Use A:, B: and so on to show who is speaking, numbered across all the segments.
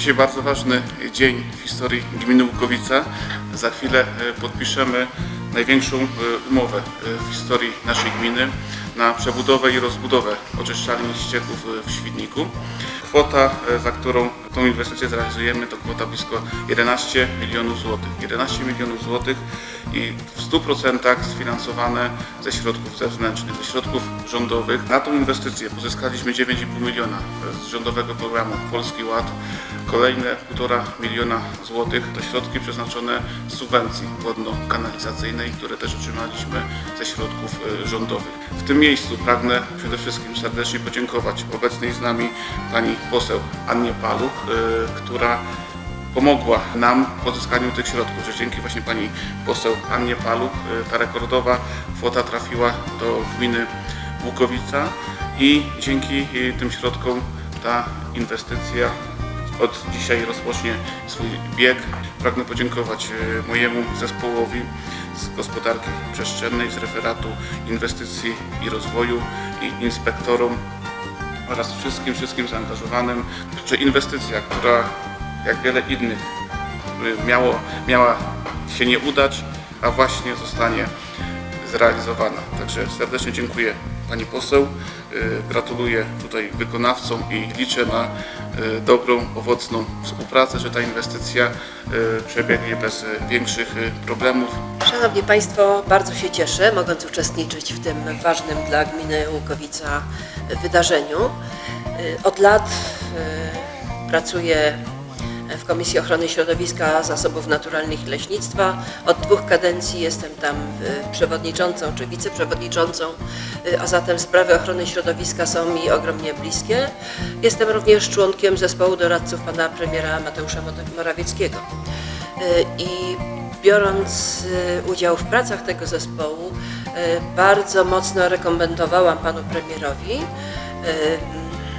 A: Dzisiaj bardzo ważny dzień w historii gminy Łukowica. Za chwilę e, podpiszemy największą e, umowę e, w historii naszej gminy na przebudowę i rozbudowę oczyszczalni ścieków e, w Świdniku. Kwota, e, za którą tą inwestycję zrealizujemy, to kwota blisko 11 milionów złotych. 11 milionów złotych i w 100% sfinansowane ze środków zewnętrznych, ze środków rządowych. Na tą inwestycję pozyskaliśmy 9,5 miliona z rządowego programu Polski Ład. Kolejne 1,5 miliona złotych to środki przeznaczone z subwencji wodno-kanalizacyjnej, które też otrzymaliśmy ze środków e, rządowych. W tym miejscu pragnę przede wszystkim serdecznie podziękować obecnej z nami pani poseł Annie Paluch, e, która pomogła nam w pozyskaniu tych środków, że dzięki właśnie pani poseł Annie Paluch y, ta rekordowa kwota trafiła do gminy Łukowica i dzięki y, tym środkom ta inwestycja od dzisiaj rozpocznie swój bieg. Pragnę podziękować y, mojemu zespołowi z gospodarki przestrzennej, z referatu inwestycji i rozwoju i inspektorom oraz wszystkim, wszystkim zaangażowanym, że inwestycja, która jak wiele innych y, miało, miała się nie udać, a właśnie zostanie zrealizowana. Także serdecznie dziękuję Pani Poseł, y, gratuluję tutaj wykonawcom i liczę na y, dobrą, owocną współpracę, że ta inwestycja y, przebiegnie bez większych problemów.
B: Szanowni Państwo, bardzo się cieszę, mogąc uczestniczyć w tym ważnym dla gminy Łukowica wydarzeniu. Od lat pracuję w Komisji Ochrony Środowiska, Zasobów Naturalnych i Leśnictwa. Od dwóch kadencji jestem tam y, przewodniczącą czy wiceprzewodniczącą, y, a zatem sprawy ochrony środowiska są mi ogromnie bliskie. Jestem również członkiem zespołu doradców pana premiera Mateusza Morawieckiego. Y, I biorąc udział w pracach tego zespołu, bardzo mocno rekomendowałam panu premierowi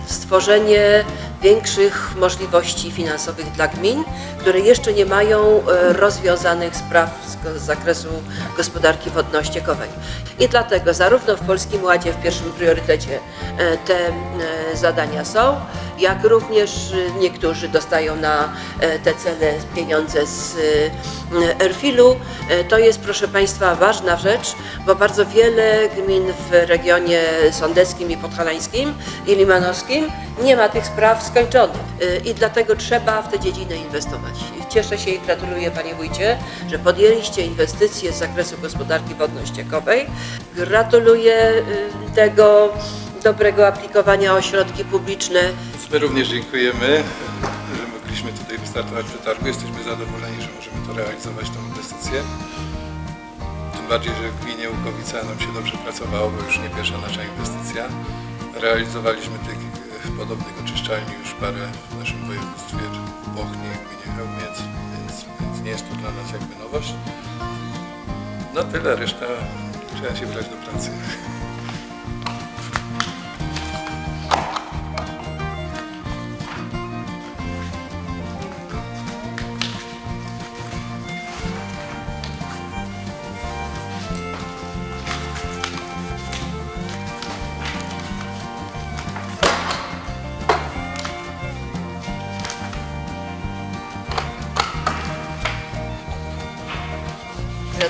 B: stworzenie większych możliwości finansowych dla gmin, które jeszcze nie mają e, rozwiązanych spraw z zakresu gospodarki wodno-ściekowej. I dlatego zarówno w Polskim Ładzie w pierwszym priorytecie e, te e, zadania są, jak również e, niektórzy dostają na e, te cele pieniądze z e, Erfilu. E, To jest, proszę Państwa, ważna rzecz, bo bardzo wiele gmin w regionie sądeckim i podhalańskim i limanowskim nie ma tych spraw skończonych Y, i dlatego trzeba w te dziedziny inwestować. Cieszę się i gratuluję Panie Wójcie, że podjęliście inwestycje z zakresu gospodarki wodno-ściekowej. Gratuluję y, tego dobrego aplikowania o środki publiczne.
C: My również dziękujemy, że mogliśmy tutaj wystartować w przetargu. Jesteśmy zadowoleni, że możemy to realizować, tą inwestycję. Tym bardziej, że w gminie Łukowica nam się dobrze pracowało, bo już nie pierwsza nasza inwestycja. Realizowaliśmy tych podobnych oczyszczalni już parę w naszym województwie, w Bochni, w gminie Chełmiec, więc, więc nie jest to dla nas jakby nowość. No tyle, reszta trzeba się brać do pracy.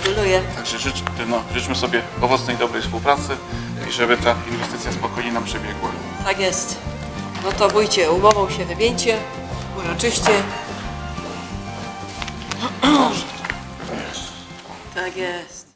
B: Gratuluję.
A: Także życz, no, życzmy sobie owocnej, dobrej współpracy i żeby ta inwestycja spokojnie nam przebiegła.
B: Tak jest. No to Wójcie, umową się wymieńcie, uroczyście.
A: Dobrze.
B: Tak jest.